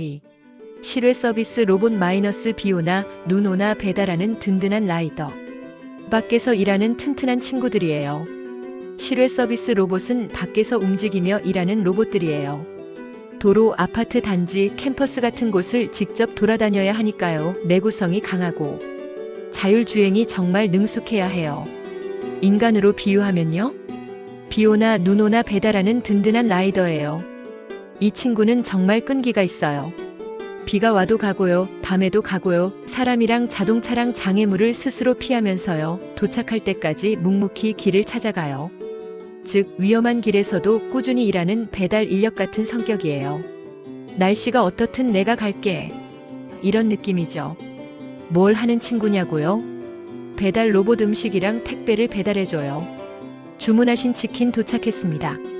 이 실외 서비스 로봇 마이너스 비 오나 눈 오나 배달하는 든든한 라이더. 밖에서 일하는 튼튼한 친구들이에요. 실외 서비스 로봇은 밖에서 움직이며 일하는 로봇들이에요. 도로, 아파트 단지, 캠퍼스 같은 곳을 직접 돌아다녀야 하니까요. 내구성이 강하고 자율주행이 정말 능숙해야 해요. 인간으로 비유하면요. 비 오나 눈 오나 배달하는 든든한 라이더예요. 이 친구는 정말 끈기가 있어요. 비가 와도 가고요, 밤에도 가고요, 사람이랑 자동차랑 장애물을 스스로 피하면서요, 도착할 때까지 묵묵히 길을 찾아가요. 즉, 위험한 길에서도 꾸준히 일하는 배달 인력 같은 성격이에요. 날씨가 어떻든 내가 갈게. 이런 느낌이죠. 뭘 하는 친구냐고요? 배달 로봇 음식이랑 택배를 배달해줘요. 주문하신 치킨 도착했습니다.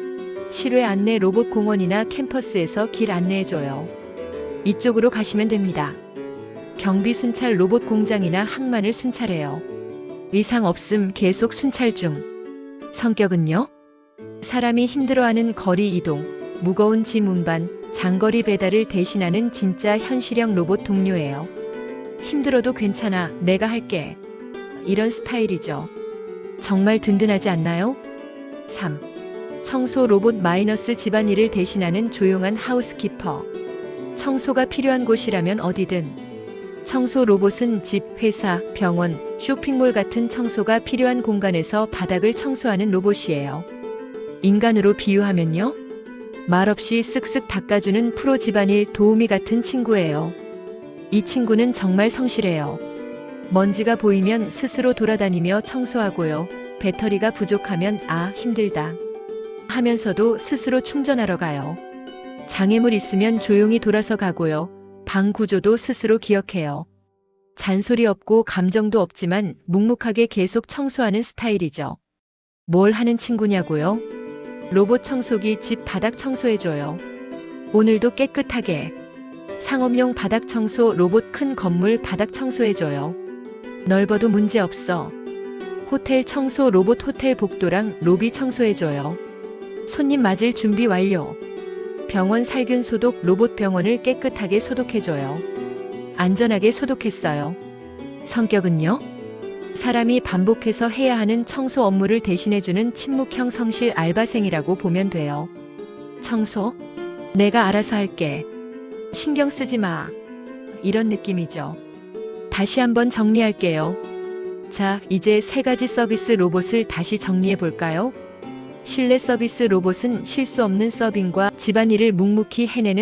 실외 안내 로봇 공원이나 캠퍼스에서 길 안내해줘요. 이쪽으로 가시면 됩니다. 경비 순찰 로봇 공장이나 항만을 순찰해요. 의상 없음 계속 순찰 중. 성격은요? 사람이 힘들어하는 거리 이동, 무거운 짐 운반, 장거리 배달을 대신하는 진짜 현실형 로봇 동료예요. 힘들어도 괜찮아, 내가 할게. 이런 스타일이죠. 정말 든든하지 않나요? 3. 청소 로봇 마이너스 집안일을 대신하는 조용한 하우스키퍼. 청소가 필요한 곳이라면 어디든. 청소 로봇은 집, 회사, 병원, 쇼핑몰 같은 청소가 필요한 공간에서 바닥을 청소하는 로봇이에요. 인간으로 비유하면요. 말없이 쓱쓱 닦아주는 프로 집안일 도우미 같은 친구예요. 이 친구는 정말 성실해요. 먼지가 보이면 스스로 돌아다니며 청소하고요. 배터리가 부족하면 아, 힘들다. 하면서도 스스로 충전하러 가요. 장애물 있으면 조용히 돌아서 가고요. 방 구조도 스스로 기억해요. 잔소리 없고 감정도 없지만 묵묵하게 계속 청소하는 스타일이죠. 뭘 하는 친구냐고요? 로봇 청소기 집 바닥 청소해줘요. 오늘도 깨끗하게. 상업용 바닥 청소 로봇 큰 건물 바닥 청소해줘요. 넓어도 문제 없어. 호텔 청소 로봇 호텔 복도랑 로비 청소해줘요. 손님 맞을 준비 완료. 병원 살균 소독 로봇 병원을 깨끗하게 소독해줘요. 안전하게 소독했어요. 성격은요? 사람이 반복해서 해야 하는 청소 업무를 대신해주는 침묵형 성실 알바생이라고 보면 돼요. 청소? 내가 알아서 할게. 신경 쓰지 마. 이런 느낌이죠. 다시 한번 정리할게요. 자, 이제 세 가지 서비스 로봇을 다시 정리해 볼까요? 실내 서비스 로봇은 실수 없는 서빙과 집안일을 묵묵히 해내는